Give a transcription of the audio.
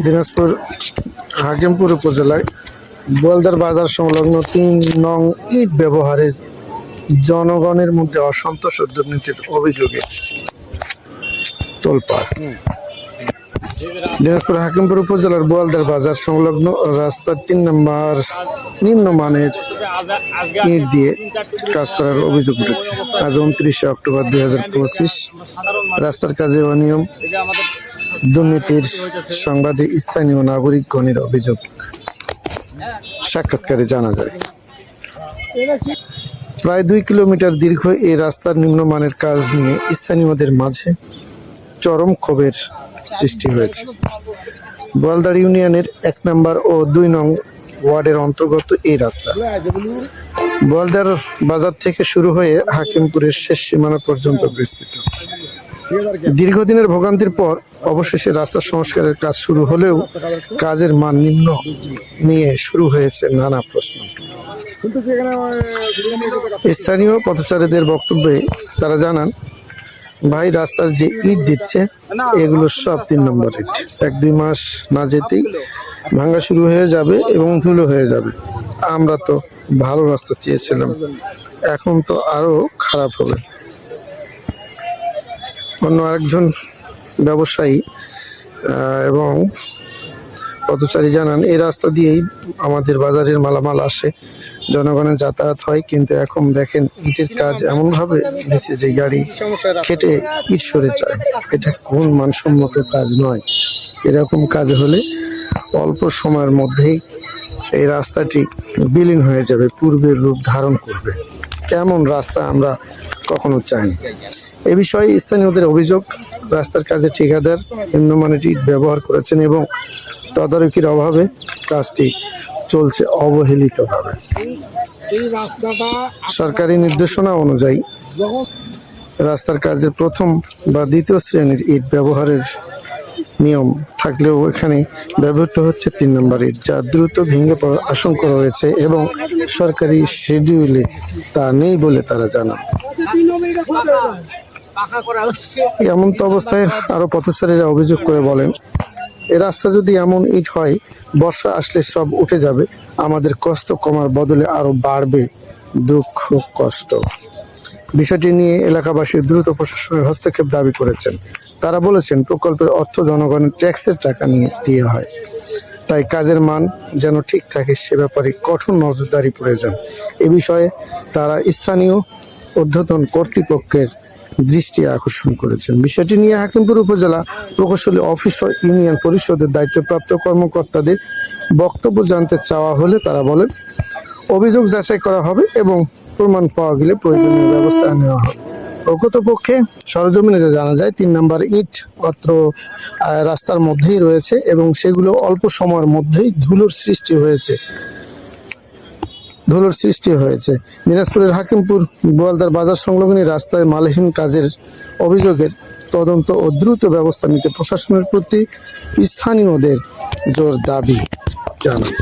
দিনাজপুর হাকিমপুর উপজেলায় বোয়ালদার বাজার সংলগ্ন তিন নং ইট ব্যবহারে জনগণের মধ্যে অসন্তোষ ও দুর্নীতির অভিযোগে তোলপাড়। দিনাজপুর হাকিমপুর উপজেলার বোয়ালদার বাজার সংলগ্ন রাস্তার তিন নম্বর নিম্নমানের ইট দিয়ে কাজ করার অভিযোগ উঠেছে। আজ উনত্রিশে অক্টোবর দুই হাজার পঁচিশ। রাস্তার কাজে অনিয়ম দুর্নীতির সংবাদে স্থানীয় নাগরিকগণের অভিযোগ। সাক্ষাৎকারে জানা যায়, প্রায় দুই কিলোমিটার দীর্ঘ এই রাস্তার নিম্নমানের কাজ নিয়ে স্থানীয়দের মাঝে চরম ক্ষোভের সৃষ্টি হয়েছে। গোয়ালদার ইউনিয়নের এক নম্বর ও দুই নং ওয়ার্ডের অন্তর্গত এই রাস্তা। গোয়ালদার বাজার থেকে শুরু হয়ে হাকিমপুরের শেষ সীমানা পর্যন্ত বিস্তৃত। দীর্ঘদিনের ভোগান্তির পর অবশেষে রাস্তা সংস্কারের কাজ শুরু হলেও কাজের মান নিম্ন নিয়ে শুরু হয়েছে নানা প্রশ্ন। স্থানীয় পথচারীদের বক্তব্যে তারা জানান, ভাই, রাস্তার যে ইট দিচ্ছে, এগুলো সব তিন নম্বর ইট। এক দুই মাস না যেতেই ভাঙা শুরু হয়ে যাবে এবং ধুলো হয়ে যাবে। আমরা তো ভালো রাস্তা চেয়েছিলাম। এখন তো আরও খারাপ হবে। অন্য আরেকজন ব্যবসায়ী এবং পথচারী জানান, এই রাস্তা দিয়েই আমাদের বাজারের মালামাল আসে। জনগণের যাতায়াত হয়, কিন্তু এখন দেখেন ইটের কাজ এমন ভাবে দিচ্ছে যে গাড়ি খেটে ইট সরে যায়। এটা কোন মানসম্মত কাজ নয়। এরকম কাজ হলে অল্প সময়ের মধ্যেই এই রাস্তাটি বিলীন হয়ে যাবে, পূর্বের রূপ ধারণ করবে। এমন রাস্তা আমরা কখনো চাইনি। এ বিষয়ে স্থানীয়দের অভিযোগ, রাস্তার কাজে ঠিকাদার নিম্নমানের ইট ব্যবহার করেছেন এবং তদারকির অভাবে কাজটি চলছে অবহেলিতভাবে। সরকারি নির্দেশনা অনুযায়ী রাস্তার কাজের প্রথম বা দ্বিতীয় শ্রেণির ইট ব্যবহারের নিয়ম থাকলেও এখানে ব্যবহৃত হচ্ছে তিন নম্বর ইট, যা দ্রুত ভেঙে পড়ার আশঙ্কা রয়েছে এবং সরকারি শিডিউলে তা নেই বলে তারা জানান। এমন তো অবস্থায় আরও পথচারীরা অভিযোগ করে বলেন, এ রাস্তা যদি এমন ইট হয়, বর্ষা আসলে সব উঠে যাবে। আমাদের কষ্ট কমার বদলে আরও বাড়বে দুঃখ, কষ্ট। বিষয়টি নিয়ে এলাকাবাসী দ্রুত প্রশাসনের হস্তক্ষেপ দাবি করেছেন। তারা বলেছেন, প্রকল্পের অর্থ জনগণের ট্যাক্সের টাকা নিয়ে দিয়ে হয়। তাই কাজের মান যেন ঠিক থাকে, সে ব্যাপারে কঠোর নজরদারি প্রয়োজন। এ বিষয়ে তারা স্থানীয় অধ্যতন কর্তৃপক্ষের দৃষ্টি আকর্ষণ করেছেন। বিষয়টি নিয়ে হাকিমপুর উপজেলা প্রকৌশলী অফিস ও ইউনিয়ন পরিষদের দায়িত্বপ্রাপ্ত কর্মকর্তাদের বক্তব্য জানতে চাওয়া হলে তারা বলেন, অভিযোগ যাচাই করা হবে এবং প্রমাণ পাওয়া গেলে প্রয়োজনীয় ব্যবস্থা নেওয়া হবে। প্রকৃতপক্ষে সরজমিনে যা জানা যায়, তিন নম্বর ইট অত্র রাস্তার মধ্যেই রয়েছে এবং সেগুলো অল্প সময়ের মধ্যেই ধুলোর সৃষ্টি হয়েছে। ধুলোর সৃষ্টি হয়েছে। দিনাজপুরের হাকিমপুর গোয়ালদার বাজার সংলগ্ন রাস্তায় মালহীন কাজের অভিযোগের তদন্ত ও দ্রুত ব্যবস্থা নিতে প্রশাসনের প্রতি স্থানীয়দের জোর দাবি জানান।